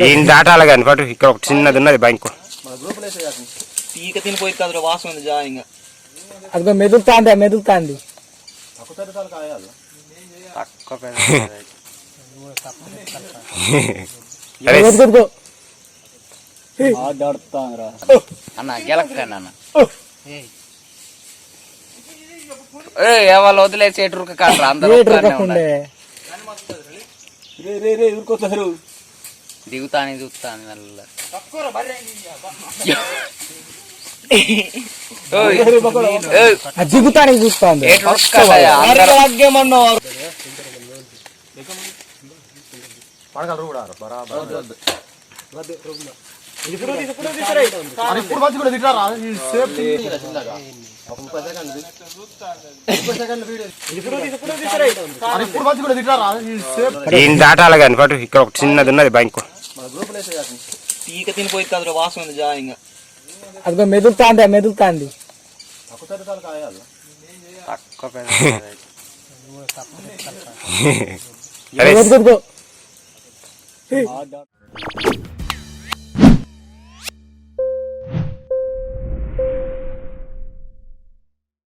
ఈయన దాటాలి కానీ పట్టు ఇక్కడ ఒక చిన్నది ఉన్నది బ్యాంకు పీక తినిపోయి కదురు వాసన ఉంది మెదులుతాంది మెదులుతాంది. అన్న ఏ ఎవరు వదిలేసి ఎటురుక కాడరా అందరూ ఒక్కనే. దిగుతాని చూస్తాను మెల్ల ఓయ్, ఓయ్, అది దిగుతానికి చూస్తాంది. ఎటురుక కాడయ్యా, అందరూ ఈయన దాటాలి కానీ పట్టు ఇక్కడ ఒక చిన్నది ఉన్నది బ్యాంకు. పీక తినిపోయి కదురు వాసన ఉంది జా ఇంకా. అదిగో మెదులుతాంది మెదులుతాంది. ఎదుగుకో